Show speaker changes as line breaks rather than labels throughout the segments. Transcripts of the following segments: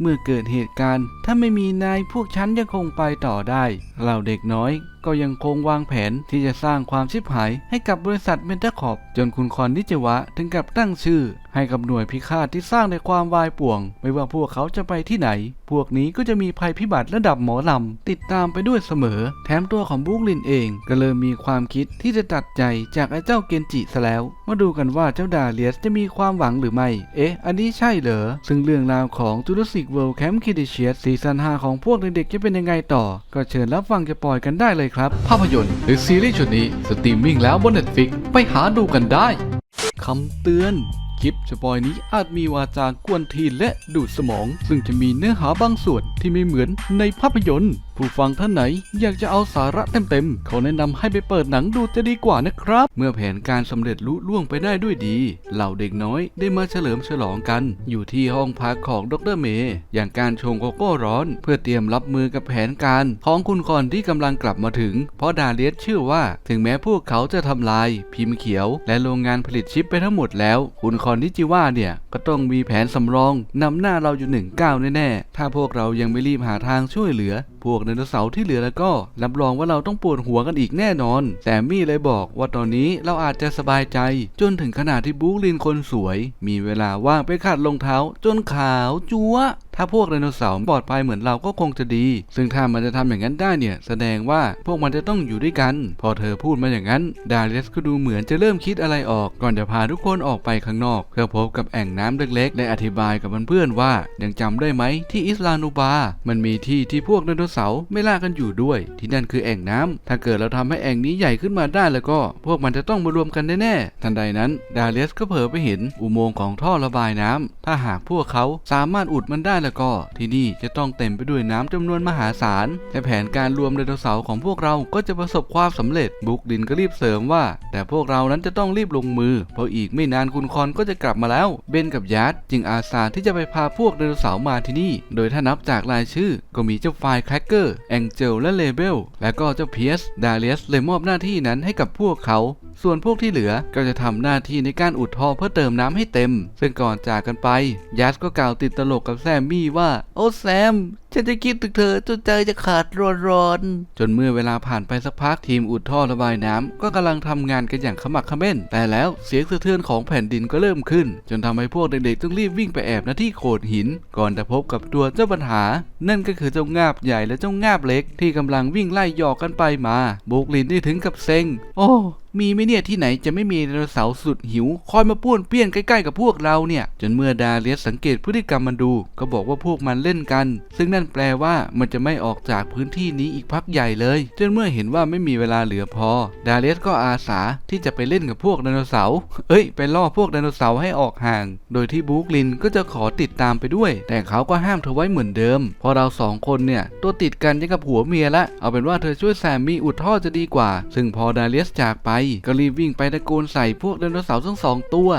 เมื่อเกิดเหตุการณ์ ถ้าไม่มีนายพวกฉันยังคงไปต่อได้ เหล่าเด็กน้อย ก็ยังคงวางแผนที่จะสร้างความชิบหายให้กับบริษัทเมนเทอร์คอปจนคุณคอนนิจวะถึงกับตั้งชื่อ ให้กับหน่วยพิฆาตที่สร้างในความวายป่วง ไม่ว่าพวกเขาจะไปที่ไหน พวกนี้ก็จะมีภัยพิบัติระดับหมอลำติดตามไปด้วยเสมอ แถมตัวของบุกลินเองก็เริ่มมีความคิดที่จะตัดใจจากไอ้เจ้าเกนจิซะแล้ว มาดูกันว่าเจ้าดาเลียสจะมีความหวังหรือไม่ เอ๊ะ อันนี้ใช่เหรอ ซึ่งเรื่องราวของจูราสสิกเวิลด์แคมป์คิดิเชียสซีซั่น5ของพวกเด็กๆจะเป็นยังไงต่อ ก็เชิญรับฟังจะปล่อยกันได้เลยครับ
ภาพยนตร์ หรือซีรีส์ชุดนี้สตรีมมิ่งแล้วบน Netflix ไปหาดูกันได้
คำเตือนคลิปสปอยนี้อาจมีวาจากวนทีและดูดสมอง ซึ่งจะมีเนื้อหาบางส่วนที่ไม่เหมือนในภาพยนตร์ ผู้ฟังท่านไหนอยากจะเอาสาระเต็มๆเขาแนะนำให้ไปเปิดหนังดูจะดีกว่านะครับ เมื่อแผนการสำเร็จลุล่วงไปได้ด้วยดี เหล่าเด็กน้อยได้มาเฉลิมฉลองกัน อยู่ที่ห้องพักของดรเมย์อย่างการชงโกโก้ร้อน เพื่อเตรียมรับมือกับแผนการของคุณคอนที่กำลังกลับมาถึง เพราะดาเลียสเชื่อว่า ถึงแม้พวกเขาจะทำลาย พิมพ์เขียว และโรงงานผลิตชิปไปทั้งหมดแล้ว คุณคอนนิจิว่าเนี่ยก็ต้องมีแผนสำรองนำหน้าเราอยู่หนึ่งก้าวแน่ๆถ้าพวกเรายังไม่รีบหาทางช่วยเหลือ พวกไดโนเสาร์ที่เหลือแล้วก็ รับรองว่าเราต้องปวดหัวกันอีกแน่นอนแต่มี่เลยบอกว่าตอนนี้เราอาจจะสบายใจ จนถึงขนาดที่บู๊ลินคนสวย มีเวลาว่างไปขัดรองเท้า จนขาวจัว ถ้าพวกไดโนเสาร์ปลอดภัยเหมือนเราก็คงจะดี ซึ่งถ้ามันจะทำอย่างนั้นได้เนี่ย แสดงว่าพวกมันจะต้องอยู่ด้วยกัน พอเธอพูดมาอย่างนั้น ดาเลียสก็ดูเหมือนจะเริ่มคิดอะไรออก ก่อนจะพาทุกคนออกไปข้างนอก เพื่อพบกับแอ่งน้ำเล็กๆ และอธิบายกับเพื่อนๆว่า ยังจำได้ไหมที่อิสลานูบา มันมีที่ที่พวกไดโนเสาร์ไม่ล่ากันอยู่ด้วย ที่นั่นคือแอ่งน้ำถ้าเกิดเราทำให้แอ่งนี้ใหญ่ขึ้นมาได้แล้วก็ พวกมันจะต้องมารวมกันแน่ๆ ทันใดนั้น ดาเลียสก็เผลอไปเห็นอุโมงค์ของท่อระบายน้ำถ้าหากพวกเขาสามารถอุดมันได้แล้วก็ที่นี่จะต้องเต็มไปด้วยน้ำจำนวนมหาศาลและแผนการรวมไดโนเสาร์ของพวกเราก็จะประสบความสำเร็จ บุกดินก็รีบเสริมว่า แต่พวกเรานั้นจะต้องรีบลงมือ เพราะอีกไม่นานคุณคอนก็จะกลับมาแล้ว เบนกับยัดจึงอาสาที่จะไปพาพวกไดโนเสาร์มาที่นี่ โดยถ้านับจากรายชื่อ ก็มีเจ้าไฟแครกเกอร์แองเจลและเลเบลและก็เจ้าเพียสดาเลียสเลยมอบหน้าที่นั้นให้กับพวกเขาส่วนพวกที่เหลือก็จะทำหน้าที่ในการอุดท่อเพื่อเติมน้ำให้เต็ม ซึ่งก่อนจากกันไปยัสก็กล่าวติดตลกกับแซมมี่ว่า โอ้แซมฉันจะคิดถึงเธอจนใจจะขาดร้อนๆจนเมื่อเวลาผ่านไปสักพักทีมอุดท่อระบายน้ำก็กำลังทำงานกันอย่างขมักขม้น แต่แล้วเสียงสะเทือนของแผ่นดินก็เริ่มขึ้น จนทำให้พวกเด็กๆต้องรีบวิ่งไปแอบณที่โขดหิน ก่อนจะพบกับตัวเจ้าปัญหา นั่นก็คือเจ้างาบใหญ่และเจ้างาบเล็ก ที่กำลังวิ่งไล่หยอกกันไปมาโบกลินได้ถึงกับเซ็ง โอ้มีไหมเนี่ยที่ไหนจะไม่มีไดโนเสาร์สุดหิว คอยมาป้วนเปี้ยนใกล้ๆกับพวกเราเนี่ย จนเมื่อดาเลียสสังเกตพฤติกรรมมันดู ก็บอกว่าพวกมันเล่นกัน ซึ่งนนแปลว่ามันจะไม่ออกจากพื้นที่นี้อีกพักใหญ่เลยจนเมื่อเห็นว่าไม่มีเวลาเหลือพอ ดาเลสก็อาสาที่จะไปเล่นกับพวกไดโนเสาร์เอ้ย ไปล่อพวกไดโนเสาร์ให้ออกห่าง โดยที่บรูคลินก็จะขอติดตามไปด้วย แต่เขาก็ห้ามเธอไว้เหมือนเดิมพราะเราสองคนเนี่ย ตัวติดกันยังกับผัวเมียละ เอาเป็นว่าเธอช่วยแซมมี่อุดท่อจะดีกว่า ซึ่งพอดาเลสจากไป ก็รีบวิ่งไปตะโกนใส่พวกไดโนเสาร์ทั้งสองตัว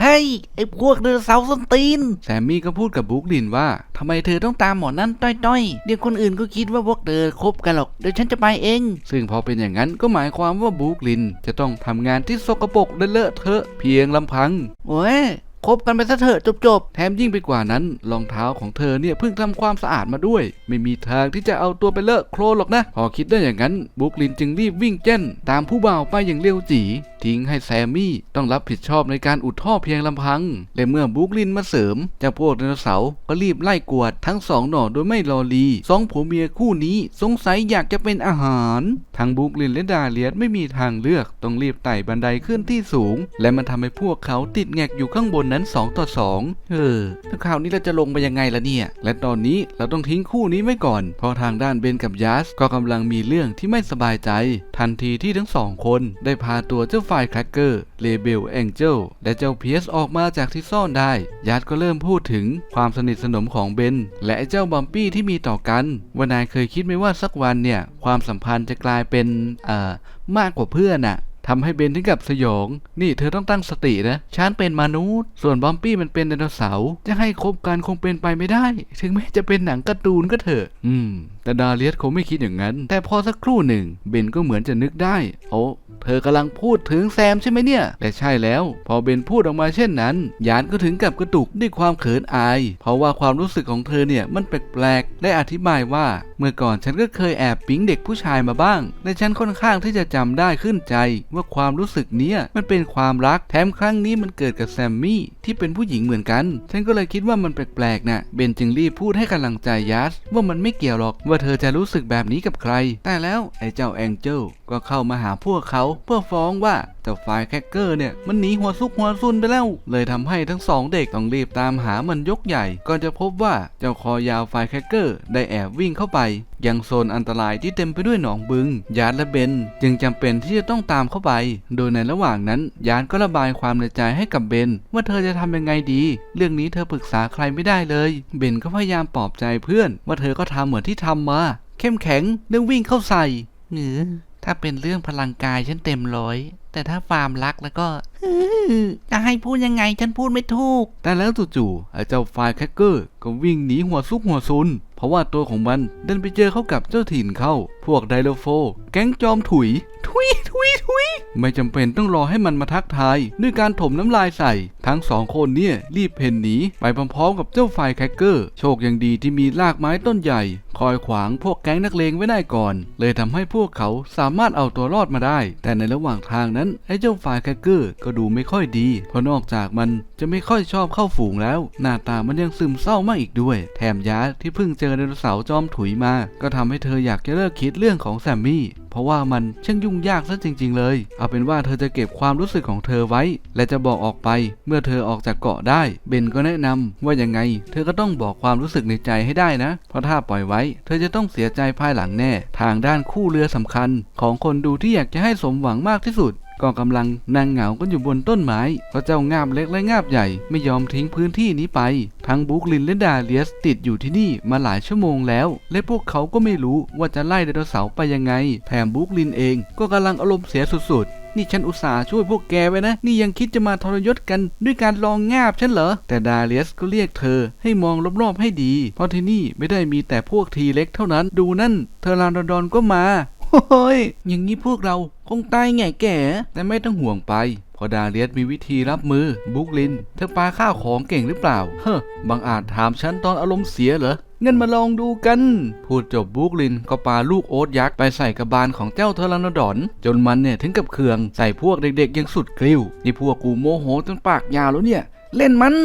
เฮ้ยไอ้พวกไดโนเสาร์ส้นตีน
แซมมี่ก็พูดกับบรูคลินว่า
ทำไมเธอต้องตามหมอนั่นต้อยๆ เดี๋ยวคนอื่นก็คิดว่าพวกเธอคบกันหรอก เดี๋ยวฉันจะไปเอง
ซึ่งพอเป็นอย่างนั้นก็หมายความว่าบรูคลิน จะต้องทำงานที่สกปรกและเลอะเทอะเพียงลำพัง
โอ้ยคบกันไปซะเถอะจบ
แถมยิ่งไปกว่านั้นรองเท้าของเธอเนี่ยเพิ่งทำความสะอาดมาด้วย ไม่มีทางที่จะเอาตัวไปเลอะโคลนหรอกนะ พอคิดได้อย่างนั้นบรูคลินจึงรีบวิ่งเจ้น ตามผู้บ่าวไปอย่างเร็วจี ทิ้งให้แซมมี่ต้องรับผิดชอบในการอุดท่อเพียงลำพัง และเมื่อบรูคลินมาเสริมเจ้าพวกไดโนเสาร์ก็รีบไล่กวดทั้งสองหน่อโดยไม่รอลีสองผัวเมียคู่นี้สงสัยอยากจะเป็นอาหารทั้งบรูคลินและดาเลียสไม่มีทางเลือกต้องรีบไต่บันไดขึ้นที่สูง และมันทำให้พวกเขาติดแงกอยู่ข้างบนนั้นสองต่อสองเออแล้วคราวนี้เราจะลงไปยังไงล่ะเนี่ย และตอนนี้เราต้องทิ้งคู่นี้ไว้ก่อน เพราะทางด้านเบนกับยัสก็กำลังมีเรื่องที่ไม่สบายใจ ทันทีที่ทั้งสองคนได้พาตัวเจ้าไฟแครกเกอร์เลเบลแองเจลและเจ้าเพียสออกมาจากที่ซ่อนได้ยัสก็เริ่มพูดถึงความสนิทสนมของเบน และเจ้าบอมปี้ที่มีต่อกัน ว่านายเคยคิดไหมว่าสักวันเนี่ย ความสัมพันธ์จะกลายเป็นเอ่อมากกว่าเพื่อนน่ะ ทำให้เบนถึงกับสยอง นี่เธอต้องตั้งสตินะฉันเป็นมนุษย์ ส่วนบอมปี้มันเป็นไดโนเสาร์ จะให้คบกันคงเป็นไปไม่ได้ ถึงแม้จะเป็นหนังการ์ตูนก็เถอะ อืม แต่ดาเลียสคงไม่คิดอย่างนั้น แต่พอสักครู่หนึ่ง เบนก็เหมือนจะนึกได้ โอ้เธอกำลังพูดถึงแซมใช่ไหมเนี่ย และใช่แล้ว พอเบนพูดออกมาเช่นนั้น ยานก็ถึงกับกระตุกด้วยความเขินอาย เพราะว่าความรู้สึกของเธอเนี่ยมันแปลกๆ ได้อธิบายว่า เมื่อก่อนฉันก็เคยแอบปิ๊งเด็กผู้ชายมาบ้าง และฉันค่อนข้างที่จะจำได้ขึ้นใจว่าความรู้สึกเนี้ยมันเป็นความรักแถมครั้งนี้มันเกิดกับแซมมี่ที่เป็นผู้หญิงเหมือนกัน ฉันก็เลยคิดว่ามันแปลกๆนะเบนจึงรีบพูดให้กำลังใจยัสว่ามันไม่เกี่ยวหรอกว่าเธอจะรู้สึกแบบนี้กับใคร แต่แล้วไอ้เจ้าแองเจิลก็เข้ามาหาพวกเขาเพื่อฟ้องว่า เจ้าไฟล์แคคเกอร์เนี่ยมันหนีหัวซุกหัวซุนไปแล้ว เลยทำให้ทั้งสองเด็กต้องรีบตามหามันยกใหญ่ก่อนจะพบว่าเจ้าคอยาวไฟล์แคคเกอร์ได้แอบวิ่งเข้าไป ยังโซนอันตรายที่เต็มไปด้วยหนองบึง ยานและเบน จึงจำเป็นที่จะต้องตามเข้าไป โดยในระหว่างนั้น ยานก็ระบายความในใจให้กับเบน ว่าเธอจะทำยังไงดี เรื่องนี้เธอปรึกษาใครไม่ได้เลย เบนก็พยายามปลอบใจเพื่อน ว่าเธอก็ทำเหมือนที่ทำมา เข้มแข็งเรื่องวิ่งเข้าใส่
หรือถ้าเป็นเรื่องพลังกายฉันเต็มร้อย แต่ถ้าฟาร์มรักแล้วก็จะให้พูดยังไงฉันพูดไม่ถูก
แต่แล้วจู่ๆไอ้เจ้าฟล์แคคเกอร์ก็วิ่งหนีหัวซุกหัวซุน เพราะว่าตัวของมันเดินไปเจอเข้ากับเจ้าถิ่นเข้า พวกไดโลโฟ แก๊งจอมถุย ถุยถุยถุยไม่จำเป็นต้องรอให้มันมาทักทาย ด้วยการถมน้ำลายใส่ ทั้งสองคนเนี่ย รีบเพ่นหนีไปพร้อมๆกับเจ้าไฟล์แคคเกอร์ โชคยังดีที่มีรากไม้ต้นใหญ่ คอยขวางพวกแก๊งนักเลงไว้ได้ก่อน เลยทำให้พวกเขาสามารถเอาตัวรอดมาได้ แต่ในระหว่างทางนั้นไอ้เจ้าไฟล์แคคเกอร์ก็ดูไม่ค่อยดี เพราะนอกจากมันจะไม่ค่อยชอบเข้าฝูงแล้ว หน้าตามันยังซึมเศร้ามากอีกด้วย แถมยาที่เพิ่งเจอไดโนเสาร์จอมถุยมา ก็ทำให้เธออยากจะเลิกคิดเรื่องของแซมมี่เพราะว่ามันช่างยุ่งยากซะจริง ๆ เลย เอาเป็นว่าเธอจะเก็บความรู้สึกของเธอไว้ และจะบอกออกไปเมื่อเธอออกจากเกาะได้ เบนก็แนะนำว่ายังไง เธอก็ต้องบอกความรู้สึกในใจให้ได้นะ เพราะถ้าปล่อยไว้ เธอจะต้องเสียใจภายหลังแน่ ทางด้านคู่เรือสำคัญ ของคนดูที่อยากจะให้สมหวังมากที่สุด ก็กำลังนั่งเหงากันอยู่บนต้นไม้เพราะเจ้างาบเล็กและงาบใหญ่ไม่ยอมทิ้งพื้นที่นี้ไป ทั้งบุกลินและดาเลียสติดอยู่ที่นี่มาหลายชั่วโมงแล้ว และพวกเขาก็ไม่รู้ว่าจะไล่ไดโนเสาร์ไปยังไง แถมบุกลินเองก็กำลังอารมณ์เสียสุดๆ นี่ฉันอุตส่าห์ช่วยพวกแกไว้นะ นี่ยังคิดจะมาทรยศกันด้วยการลองงาบฉันเหรอ แต่ดาเลียสก็เรียกเธอให้มองรอบๆให้ดี เพราะที่นี่ไม่ได้มีแต่พวกทีเล็กเท่านั้น ดูนั่น เทอร์ลานดอนก็มา โอ้ยอย่างนี้พวกเราคงตายไงแก่ แต่ไม่ต้องห่วงไปพอดาเลียสมีวิธีรับมือ บุกลิน เธอปาข้าวของเก่งหรือเปล่า เฮ้อบางอาจถามฉันตอนอารมณ์เสียเหรองั้นมาลองดูกัน พูดจบบุกลินก็ปาลูกโอ๊ตยักษ์ไปใส่กระบาลของเจ้าเทอร์ลานดอน จนมันเนี่ยถึงกับเคืองใส่พวกเด็กๆยังสุดกริ้ว นี่พวกกูโมโหจนปากยาวแล้วเนี่ย เล่นมัน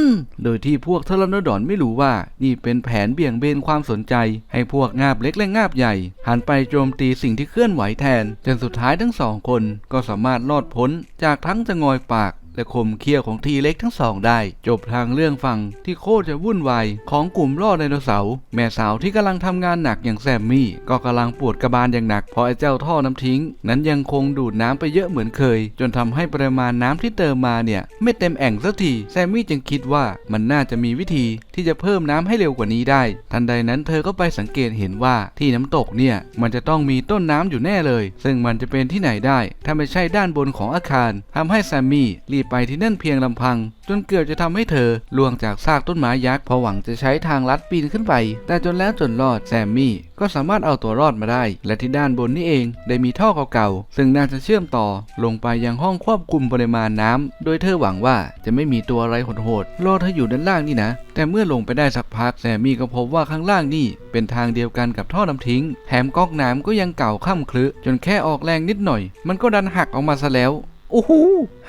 โดยที่พวกเทอร์ลานดอนไม่รู้ว่า นี่เป็นแผนเบี่ยงเบนความสนใจ ให้พวกงาบเล็กและงาบใหญ่ หันไปโจมตีสิ่งที่เคลื่อนไหวแทน จนสุดท้ายทั้งสองคนก็สามารถรอดพ้นจากทั้งจะงอยปาก และคมเขี้ยวของทีเล็กทั้งสองได้ จบทางเรื่องฟังที่โคตรจะวุ่นวายของกลุ่มล่อไดโนเสาร์แม่สาวที่กำลังทำงานหนักอย่างแซมมี่ ก็กำลังปวดกระบาลอย่างหนักเพราะไอ้เจ้าท่อน้ำทิ้ง นั้นยังคงดูดน้ำไปเยอะเหมือนเคย จนทำให้ปริมาณน้ำที่เติมมาเนี่ย ไม่เต็มแอ่งสักทีแซมมี่จึงคิดว่ามันน่าจะมีวิธีที่จะเพิ่มน้ำให้เร็วกว่านี้ได้ ทันใดนั้นเธอก็ไปสังเกตเห็นว่าที่น้ำตกเนี่ยมันจะต้องมีต้นน้ำอยู่แน่เลย ซึ่งมันจะเป็นที่ไหนได้ ถ้าไม่ใช่ด้านบนของอาคารทำให้แซมมี่รีบไปที่นั่นเพียงลำพัง จนเกือบจะทำให้เธอล่วงจากซากต้นไม้ยักษ์เพราะหวังจะใช้ทางลัดปีนขึ้นไป แต่จนแล้วจนรอดแซมมี่ก็สามารถเอาตัวรอดมาได้ และที่ด้านบนนี่เองได้มีท่อเก่าๆ ซึ่งน่าจะเชื่อมต่อลงไปยังห้องควบคุมปริมาณน้ำโดยเธอหวังว่าจะไม่มีตัวอะไรโหดๆรอเธออยู่ด้านล่างนี่นะ แต่เมื่อลงไปได้สักพักแซมมี่ก็พบว่าข้างล่างนี่เป็นทางเดียวกันกับท่อน้ำทิ้งแถมก๊อกน้ำก็ยังเก่าค่ำคลึจนแค่ออกแรงนิดหน่อย มันก็ดันหักออกมาซะแล้ว โอ้โห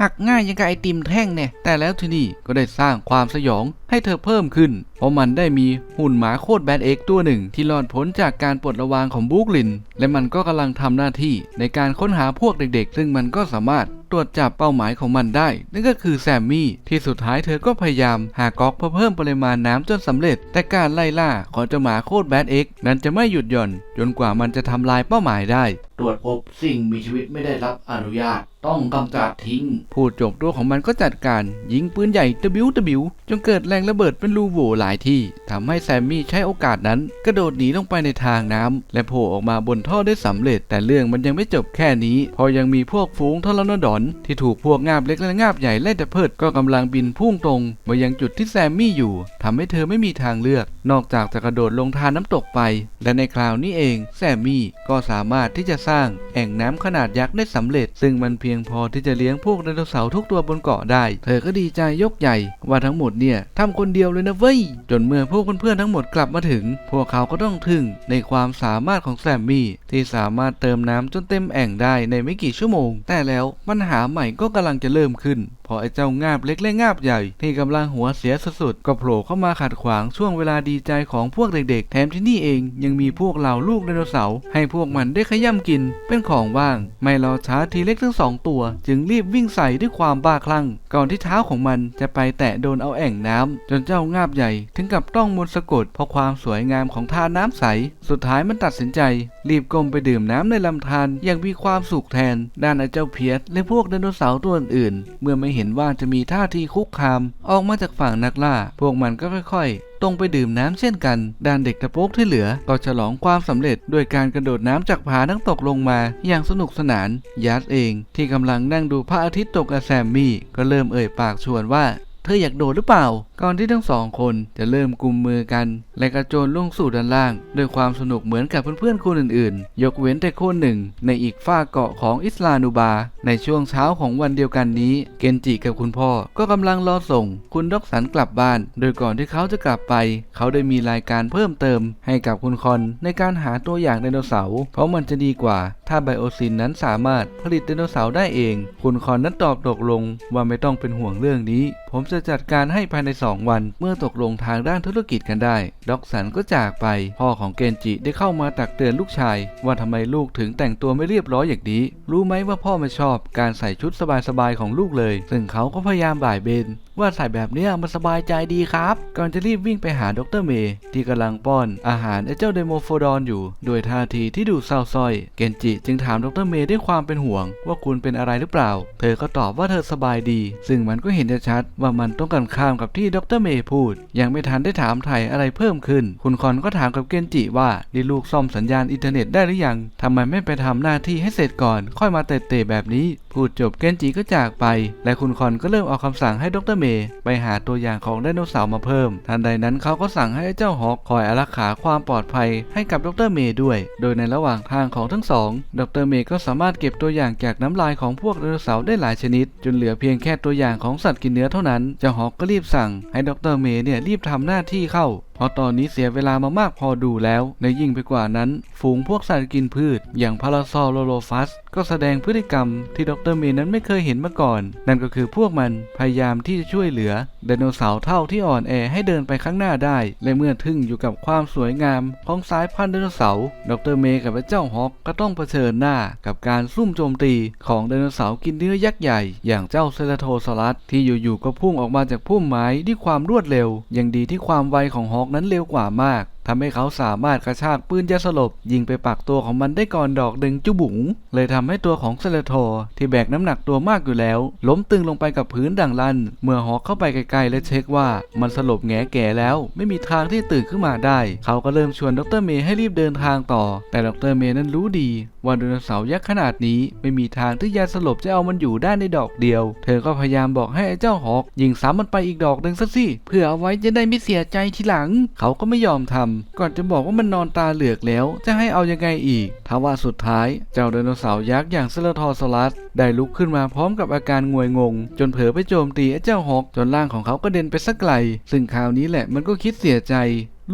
หักง่ายยังกับไอติมแท่งเนี่ย แต่แล้วที่นี่ก็ได้สร้างความสยองให้เธอเพิ่มขึ้น เพราะมันได้มีหุ่นหมาโคตรแบดเอ็กตัวหนึ่ง ที่รอดพ้นจากการปลดระวางของบุ๊กลิน และมันก็กำลังทำหน้าที่ในการค้นหาพวกเด็กๆ ซึ่งมันก็สามารถตรวจจับเป้าหมายของมันได้ นั่นก็คือแซมมี่ที่สุดท้ายเธอก็พยายามหาก๊อกเพื่อเพิ่มปริมาณน้ำจนสำเร็จ แต่การไล่ล่าของเจ้าหมาโคตรแบดเอ็กนั้นจะไม่หยุดหย่อน จนกว่ามันจะทำลายเป้าหมายได้
รวจพบสิ่งมีชีวิตไม่ได้รับอนุญาต ต้องกำจัดทิ้ง
พูดจบตัวของมันก็จัดการ ยิงปืนใหญ่ตะบิวตะบิว จนเกิดแรงระเบิดเป็นรูโหว่หลายที่ทำให้แซมมี่ใช้โอกาสนั้น กระโดดหนีลงไปในทางน้ำและโผล่ออกมาบนท่อได้สำเร็จ แต่เรื่องมันยังไม่จบแค่นี้ พอยังมีพวกฝูงทอร์นดอน ที่ถูกพวกงาบเล็กและงาบใหญ่ไล่ตะเพิดก็กำลังบินพุ่งตรงมายังจุดที่แซมมี่อยู่ทำให้เธอไม่มีทางเลือก นอกจากจะกระโดดลงทานน้ำตกไป และในคราวนี้เองแซมมี่ก็สามารถที่จะสร้าง แอ่งน้ำขนาดยักษ์ได้สำเร็จ ซึ่งมันเพียงพอที่จะเลี้ยงพวกไดโนเสาร์ทุกตัวบนเกาะได้ เธอก็ดีใจยกใหญ่ ว่าทั้งหมดเนี่ยทำคนเดียวเลยนะเว้ย จนเมื่อพวกเพื่อนๆทั้งหมดกลับมาถึง พวกเขาก็ต้องทึ่งในความสามารถของแซมมี่ที่สามารถเติมน้ำจนเต็มแอ่งได้ในไม่กี่ชั่วโมง แต่แล้วปัญหาใหม่ก็กำลังจะเริ่มขึ้น อไอ้เจ้างาบเล็กและงาบใหญ่ ที่กำลังหัวเสียสุดๆก็โผล่เข้ามาขัดขวางช่วงเวลาดีใจของพวกเด็ก ๆ แถมที่นี่เองยังมีพวกเหล่าลูกไดโนเสาร์ให้พวกมันได้ขย่ำกิน เป็นของว่าง ไม่รอช้าทีเล็กทั้งสองตัว จึงรีบวิ่งใส่ด้วยความบ้าคลั่ง ก่อนที่เท้าของมันจะไปแตะโดนเอาแอ่งน้ำจนเจ้างาบใหญ่ ถึงกับต้องมนสะกดเพราะความสวยงามของท่านน้ำใส สุดท้ายมันตัดสินใจ รีบก้มไปดื่มน้ำในลำธารอย่างมีความสุขแทน ด้านไอ้เจ้าเพียสและพวกไดโนเสาร์ตัวอื่นเมื่อไม่เห็น็นว่าจะมีท่าทีคุกคาม ออกมาจากฝั่งนักล่า พวกมันก็ค่อยๆ ตรงไปดื่มน้ำเช่นกันด้านเด็กตะโปกที่เหลือ ก็ฉลองความสำเร็จด้วยการกระโดดน้ำจากผาทั้งตกลงมา อย่างสนุกสนานยัสเอง ที่กำลังนั่งดูพระอาทิตย์ตกกับแซมมี่ก็เริ่มเอ่ยปากชวนว่า เธออยากโดดหรือเปล่า ก่อนที่ทั้งสองคนจะเริ่มกุมมือกัน และกระโจนลงสู่ด้านล่าง ด้วยความสนุกเหมือนกับเพื่อนๆคนอื่นๆ ยกเว้นแต่คนหนึ่ง ในอีกฝ้าเกาะของอิสลานูบา ในช่วงเช้าของวันเดียวกันนี้ เกนจิกับคุณพ่อก็กำลังรอส่ง คุณด็อกสันกลับบ้าน โดยก่อนที่เขาจะกลับไป เขาได้มีรายการเพิ่มเติม ให้กับคุณคอนในการหาตัวอย่างไดโนเสาร์เพราะมันจะดีกว่า ถ้าไบโอซินนั้นสามารถผลิตไดโนเสาร์ได้เอง คุณคอนนั้นตอบตกลงว่าไม่ต้องเป็นห่วงเรื่องนี้ ผมจะจัดการให้ภายใน 2 วัน เมื่อตกลงทางด้านธุรกิจกันได้ ด็อกสันก็จากไป พ่อของเกนจิได้เข้ามาตักเตือนลูกชาย ว่าทำไมลูกถึงแต่งตัวไม่เรียบร้อยอย่างนี้ รู้ไหมว่าพ่อไม่ชอบการใส่ชุดสบายๆของลูกเลย ซึ่งเขาก็พยายามบ่ายเบนว่าใส่แบบเนี้ยมันสบายใจดีครับ ก่อนจะรีบวิ่งไปหาดรเมย์ที่กำลังป้อนอาหารไอ้เจ้าเดโมโฟดอนอยู่ด้วยท่าทีที่ดูเศร้าส้อย เกนจิจึงถามดรเมย์ด้วยความเป็นห่วง ว่าคุณเป็นอะไรหรือเปล่า เธอก็ตอบว่าเธอสบายดี ซึ่งมันก็เห็นชัดว่ามันต้องกันข้ามกับที่ดรเมย์พูด ยังไม่ทันได้ถามไถ่อะไรเพิ่มขึ้น คุณคอนก็ถามกับเกนจิว่านี่ลูกซ่อมสัญญาณอินเทอร์เน็ตได้หรือยังทำไมไม่ไปทำหน้าที่ให้เสร็จก่อน ค่อยมาเตะๆแบบนี้ พูดจบเกนจิก็จากไป และคุณคอนก็เริ่มออกคำสั่งให้ดรเมย์ไปหาตัวอย่างของไดโนเสาร์มาเพิ่ม ทันใดนั้นเขาก็สั่งให้เจ้าฮอกคอยอารักขาความปลอดภัยให้กับดรเมย์ด้วย โดยในระหว่างทางของทั้งสอง ดรเมย์ก็สามารถเก็บตัวอย่างจากน้ำลายของพวกไดโนเสาร์ได้หลายชนิด จนเหลือเพียงแค่ตัวอย่างของสัตว์กินเนื้อเท่านั้น เจ้าฮอกก็รีบสั่งให้ดรเมย์เนี่ยรีบทำหน้าที่เข้าเพราะตอนนี้เสียเวลามามากพอดูแล้วและยิ่งไปกว่านั้น ฝูงพวกสัตว์กินพืช อย่างพาราซอลโลโลฟัส ก็แสดงพฤติกรรมที่ดรเมย์นั้นไม่เคยเห็นมาก่อน นั่นก็คือพวกมันพยายามที่จะช่วยเหลือไดโนเสาร์เท่าที่อ่อนแอให้เดินไปข้างหน้าได้ และเมื่อทึ่งอยู่กับความสวยงามของสายพันธุ์ไดโนเสาร์ดรเมย์กับพระเจ้าฮอกก็ต้องเผชิญหน้ากับการซุ่มโจมตีของไดโนเสาร์กินเนื้อยักษ์ใหญ่ อย่างเจ้าเซราโทซอรัสที่อยู่ๆก็พุ่งออกมาจากพุ่มไม้ด้วยความรวดเร็ว ยังดีที่ความไวของฮอกอกนั้นเร็วกว่ามาก ทำให้เขาสามารถกระชากปืนยาสลบ ยิงไปปักตัวของมันได้ก่อนดอกดึงจุบุ๋ง เลยทำให้ตัวของเซเลโทที่แบกน้ำหนักตัวมากอยู่แล้ว ล้มตึงลงไปกับพื้นดังลัน เมื่อฮอกเข้าไปไกลๆและเช็คว่ามันสลบแงแก่แล้ว ไม่มีทางที่ตื่นขึ้นมาได้ เขาก็เริ่มชวนดรเมย์ให้รีบเดินทางต่อ แต่ดรเมย์นั้นรู้ดีว่าไดโนเสาร์ยักษ์ขนาดนี้ไม่มีทางที่ยาสลบจะเอามันอยู่ได้ในดอกเดียว เธอก็พยายามบอกให้ไอ้เจ้าฮอกยิงซ้ำมันไปอีกดอกหนึ่งซะสิเพื่อเอาไว้จะได้ไม่เสียใจทีหลัง เขาก็ไม่ยอมทำก่อนจะบอกว่ามันนอนตาเหลือกแล้ว จะให้เอายังไงอีกทว่าสุดท้าย เจ้าไดโนเสาร์ยักษ์อย่างเซเลทอสลัสได้ลุกขึ้นมาพร้อมกับอาการงวยงง จนเผลอไปโจมตีไอ้เจ้าฮอกจนร่างของเขาก็เด็นไปสักไกล ซึ่งคราวนี้แหละมันก็คิดเสียใจ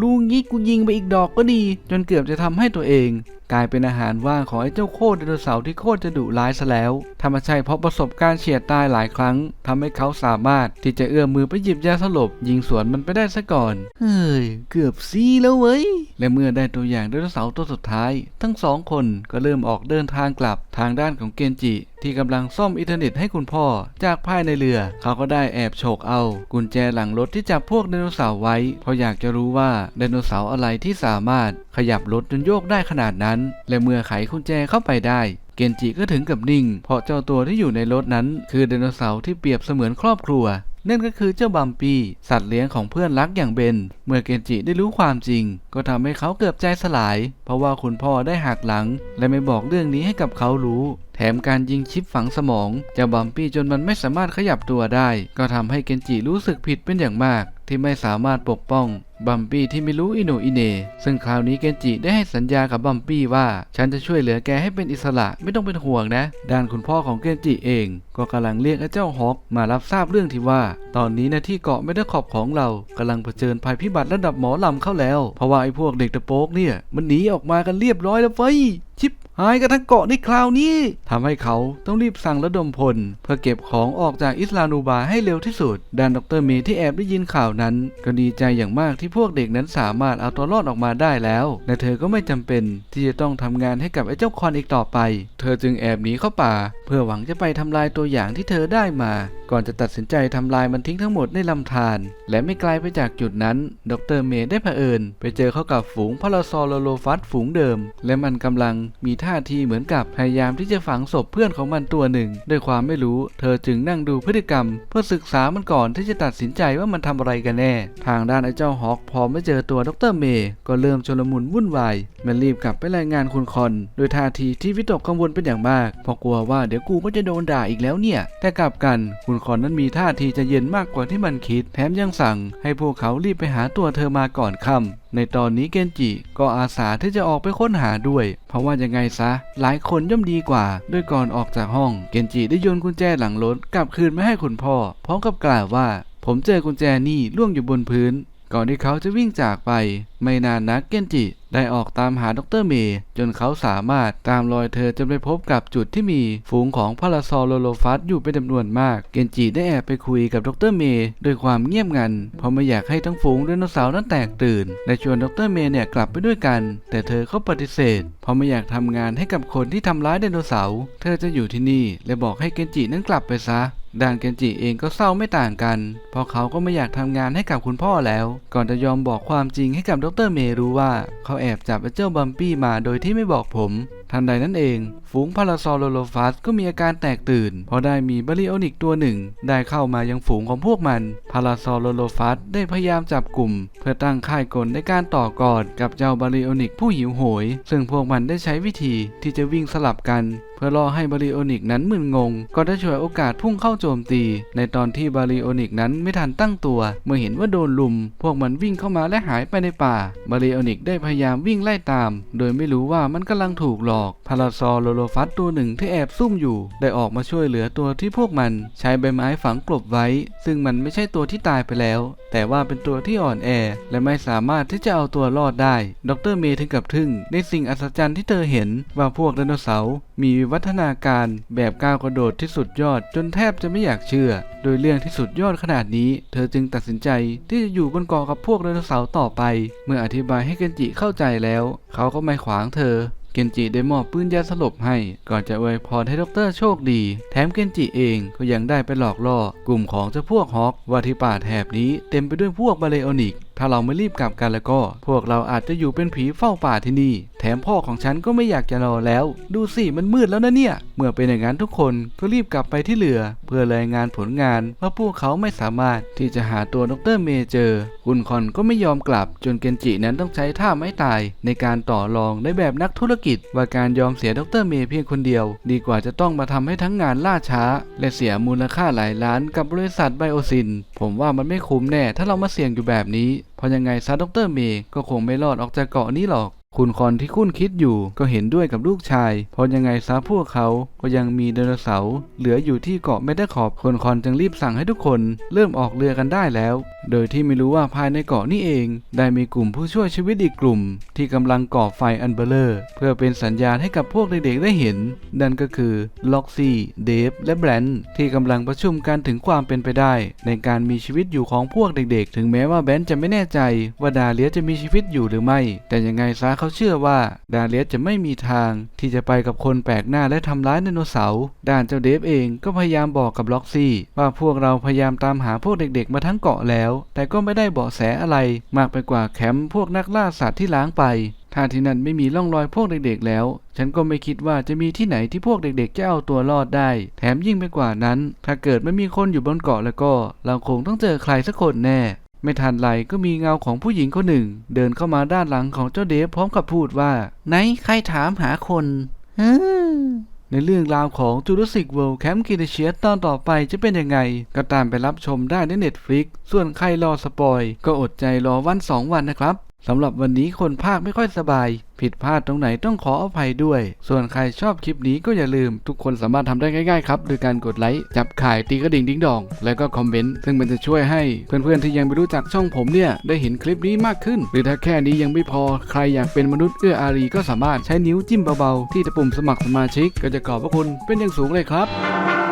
ลูกงี้กูยิงไปอีกดอกก็ดี จนเกือบจะทำให้ตัวเอง กลายเป็นอาหารว่างของไอ้เจ้าโคตรไดโนเสาร์ที่โคตรจะดุร้ายซะแล้วถ้าไมาใช่เพราะประสบการณ์เฉียดตายหลายครั้งทำให้เขาสามารถที่จะเอื้อมมือไปหยิบยาสลบ ยิงสวนมันไปได้ซะก่อน เฮ้ย เกือบซีแล้วเว้ย และเมื่อได้ตัวอย่างไดโนเสาร์ตัวสุดท้าย ทั้งสองคนก็เริ่มออกเดินทางกลับทางด้านของเกนจิ ที่กำลังซ่อมอินเทอร์เน็ตให้คุณพ่อ จากภายในเรือ เขาก็ได้แอบโฉกเอา กุญแจหลังรถที่จับพวกไดโนเสาร์ไว้ เพราะอยากจะรู้ว่าไดโนเสาร์อะไรที่สามารถขยับรถจนโยกได้ขนาดนั้น และเมื่อไขกุญแจเข้าไปได้เกนจิก็ถึงกับนิ่ง เพราะเจ้าตัวที่อยู่ในรถนั้น คือไดโนเสาร์ที่เปรียบเสมือนครอบครัวนั่นก็คือเจ้าบัมปี้สัตว์เลี้ยงของเพื่อนรักอย่างเบน เมื่อเกนจิได้รู้ความจริง ก็ทำให้เขาเกือบใจสลาย เพราะว่าคุณพ่อได้หักหลัง และไม่บอกเรื่องนี้ให้กับเขารู้ แถมการยิงชิปฝังสมองจ้าบัมปี้จนมันไม่สามารถขยับตัวได้ ก็ทำให้เกนจิรู้สึกผิดเป็นอย่างมาก ที่ไม่สามารถปกป้องบัมปี้ที่ไม่รู้อิโนอิเนซึ่งคราวนี้เกนจิได้ให้สัญญากับบัมปี้ว่า ฉันจะช่วยเหลือแกให้เป็นอิสระไม่ต้องเป็นห่วงนะ ด้านคุณพ่อของเกนจิเอง ก็กำลังเรียกไอ้เจ้าฮอกมารับทราบเรื่องที่ว่า ตอนนี้นะที่เกาะไม่ได้ขอบของเรากำลังเผชิญภัยพิบัติระดับหมอลำเข้าแล้ว เพราะว่าไอ้พวกเด็กตะโปกเนี่ยมันหนีออกมากันเรียบร้อยแล้วเฟ้ยชิป หายกันทั้งเกาะในคราวนี้ทำให้เขาต้องรีบสั่งระดมพล เพื่อเก็บของออกจากอิสลานูบาให้เร็วที่สุดด้านดรเมย์ที่แอบได้ยินข่าวนั้น ก็ดีใจอย่างมากที่พวกเด็กนั้นสามารถเอาตัวรอดออกมาได้แล้ว และเธอก็ไม่จำเป็นที่จะต้องทำงานให้กับไอ้เจ้าคอนอีกต่อไป เธอจึงแอบหนีเข้าป่า เพื่อหวังจะไปทำลายตัวอย่างที่เธอได้มา ก่อนจะตัดสินใจทำลายมันทิ้งทั้งหมดในลำธารและไม่ไกลไปจากจุดนั้น ดรเมย์ได้เผอิญ ไปเจอเข้ากับฝูงพาราซอโลโลฟัสฝูงเดิม และมันกำลังมีท่าทีเหมือนกับพยายามที่จะฝังศพเพื่อนของมันตัวหนึ่ง ด้วยความไม่รู้ เธอจึงนั่งดูพฤติกรรม เพื่อศึกษามันก่อนที่จะตัดสินใจว่ามันทำอะไรกันแน่ ทางด้านไอ้เจ้าฮอกพอไม่เจอตัวดรเมย์ก็เริ่มชลมุนวุ่นวายมันรีบกลับไปรายงานคุณคอนโดยท่าทีที่วิตกกังวลเป็นอย่างมากเพราะกลัวว่าเดี๋ยวกูก็จะโดนด่าอีกแล้วเนี่ย แต่กลับกันคุณคอนนั้นมีท่าทีจะเย็นมากกว่าที่มันคิด แถมยังสั่ง ให้พวกเขารีบไปหาตัวเธอมาก่อนค่ำในตอนนี้เกนจิก็อาสาที่จะออกไปค้นหาด้วย เพราะว่ายังไงซะ หลายคนย่อมดีกว่า ด้วยก่อนออกจากห้อง เกนจิได้โยนกุญแจหลังรถกลับคืนมาให้คุณพ่อ พร้อมกับกล่าวว่า ผมเจอกุญแจนี่ล่วงอยู่บนพื้น ก่อนที่เขาจะวิ่งจากไป ไม่นานนักเกนจิได้ออกตามหาดรเมย์จนเขาสามารถตามรอยเธอจนไปพบกับจุดที่มีฝูงของพาราซอลโลโลฟัสอยู่เป็นจำนวนมาก เกนจิได้แอบไปคุยกับดรเมย์ด้วยความเงียบงัน เพราะไม่อยากให้ทั้งฝูงไดโนเสาร์นั้นแตกตื่นและชวนดรเมย์เนี่ยกลับไปด้วยกัน แต่เธอก็ปฏิเสธ เพราะไม่อยากทำงานให้กับคนที่ทำร้ายไดโนเสาร์เธอจะอยู่ที่นี่และบอกให้เกนจินั้นกลับไปซะด้านเกนจิเองก็เศร้าไม่ต่างกัน เพราะเขาก็ไม่อยากทำงานให้กับคุณพ่อแล้ว ก่อนจะยอมบอกความจริงให้กับดรเมย์รู้ว่า เขาแอบจับไอ้เจ้าบัมปี้มาโดยที่ไม่บอกผมทันใดนั้นเอง ฝูงพาราซอโลโลฟัสก็มีอาการแตกตื่น เพราะได้มีบริโอนิกตัวหนึ่ง ได้เข้ามายังฝูงของพวกมัน พาราซอโลโลฟัสได้พยายามจับกลุ่ม เพื่อตั้งค่ายกลในการต่อกอดกับเจ้าบริโอนิกผู้หิวโหย ซึ่งพวกมันได้ใช้วิธีที่จะวิ่งสลับกันเพื่อรอให้บาริโอนิกนั้นมึนงง ก็ได้ช่วยโอกาสพุ่งเข้าโจมตี ในตอนที่บาริโอนิกนั้นไม่ทันตั้งตัว เมื่อเห็นว่าโดนลุม พวกมันวิ่งเข้ามาและหายไปในป่า บาริโอนิกได้พยายามวิ่งไล่ตาม โดยไม่รู้ว่ามันกำลังถูกหลอกพาราซอโลโลฟัสตัวหนึ่งที่แอบซุ่มอยู่ ได้ออกมาช่วยเหลือตัวที่พวกมันใช้ใบไม้ฝังกลบไว้ ซึ่งมันไม่ใช่ตัวที่ตายไปแล้ว แต่ว่าเป็นตัวที่อ่อนแอ และไม่สามารถที่จะเอาตัวรอดได้ ดรเมย์ถึงกับทึ่ง ในสิ่งอัศจรรย์ที่เธอเห็นว่าพวกไดโนเสาร์มีวิวัฒนาการแบบก้าวกระโดดที่สุดยอดจนแทบจะไม่อยากเชื่อ โดยเรื่องที่สุดยอดขนาดนี้ เธอจึงตัดสินใจที่จะอยู่บนเกาะกับพวกไดโนเสาร์ต่อไป เมื่ออธิบายให้เกนจิเข้าใจแล้ว เขาก็ไม่ขวางเธอ เกนจิได้มอบปืนยาสลบให้ ก่อนจะอวยพรให้ดรโชคดี แถมเกนจิเองก็ยังได้ไปหลอกล่อกลุ่มของเจ้าพวกฮอกว่าที่ป่าแถบนี้เต็มไปด้วยพวกบาเลโอนิก ถ้าเราไม่รีบกลับกันแล้วก็ พวกเราอาจจะอยู่เป็นผีเฝ้าป่าที่นี่ แถมพ่อของฉันก็ไม่อยากจะรอแล้ว ดูสิมันมืดแล้วนะเนี่ย เมื่อเป็นอย่างนั้นทุกคนก็รีบกลับไปที่เรือ เพื่อรายงานผลงานว่าพวกเขาไม่สามารถที่จะหาตัวดรเมย์เจอร์คุณคอนก็ไม่ยอมกลับจนเกนจินั้นต้องใช้ท่าไม้ตาย ในการต่อรองในแบบนักธุรกิจ ว่าการยอมเสียดรเมย์เพียงคนเดียว ดีกว่าจะต้องมาทำให้ทั้งงานล่าช้า และเสียมูลค่าหลายล้านกับบริษัทไบโอซิน ผมว่ามันไม่คุ้มแน่ ถ้าเรามาเสี่ยงอยู่แบบนี้ เพราะยังไงซะดรเมย์ก็คงไม่รอดออกจากเกาะนี้หรอก คุณคอนที่คุ้นคิดอยู่ก็เห็นด้วยกับลูกชาย เพราะยังไงซะพวกเขาก็ยังมีไดโนเสาร์เหลืออยู่ที่เกาะไม่ได้ขอบคุณคอนจึงรีบสั่งให้ทุกคน เริ่มออกเรือกันได้แล้ว โดยที่ไม่รู้ว่าภายในเกาะนี่เอง ได้มีกลุ่มผู้ช่วยชีวิตอีกกลุ่ม ที่กำลังก่อไฟอันเบลเลอร์ เพื่อเป็นสัญญาณให้กับพวกเด็กๆได้เห็น นั่นก็คือล็อกซี่เดฟและแบรนท์ที่กำลังประชุมกันถึงความเป็นไปได้ ในการมีชีวิตอยู่ของพวกเด็กๆ ถึงแม้ว่าแบรนท์จะไม่แน่ใจว่าดาเลียจะมีชีวิตอยู่หรือไม่ แต่ยังไงซะเขาเขาเชื่อว่าดาเลียสจะไม่มีทางที่จะไปกับคนแปลกหน้าและทำร้ายไดโนเสาร์ด้านเจ้าเดฟเองก็พยายามบอกกับล็อกซี่ ว่าพวกเราพยายามตามหาพวกเด็กๆมาทั้งเกาะแล้ว แต่ก็ไม่ได้เบาะแสอะไร มากไปกว่าแคมป์พวกนักล่าสัตว์ที่ล้างไป ถ้าที่นั่นไม่มีร่องรอยพวกเด็กๆแล้ว ฉันก็ไม่คิดว่าจะมีที่ไหนที่พวกเด็กๆจะเอาตัวรอดได้ แถมยิ่งไปกว่านั้น ถ้าเกิดไม่มีคนอยู่บนเกาะแล้วก็ เราคงต้องเจอใครสักคนแน่ ไม่ทันไรก็มีเงาของผู้หญิงคนหนึ่ง เดินเข้ามาด้านหลังของเจ้าเดฟพร้อมกับพูดว่า
ไหนใครถามหาคนเออ
ในเรื่องราวของ Jurassic World Camp c r e t a c e u s ตอนต่อไปจะเป็นยังไง ก็ตามไปรับชมได้ใน Netflix ส่วนใครรอสปอย ก็อดใจรอวัน 2 วันนะครับ สำหรับวันนี้คนภาคไม่ค่อยสบาย ผิดพลาดตรงไหนต้องขออภัยด้วย ส่วนใครชอบคลิปนี้ก็อย่าลืมทุกคนสามารถทำได้ง่ายๆครับโดยการกดไลค์จับข่ายตีกระดิ่งดิ้งดอง แล้วก็คอมเมนต์ซึ่งมันจะช่วยให้เพื่อนๆที่ยังไม่รู้จักช่องผมเนี่ยได้เห็นคลิปนี้มากขึ้น หรือถ้าแค่นี้ยังไม่พอใครอยากเป็นมนุษย์เอื้ออารีก็สามารถใช้นิ้วจิ้มเบาๆที่ตะปุ่มสมัครสมาชิก ก็จะขอบพระคุณเป็นอย่างสูงเลยครับ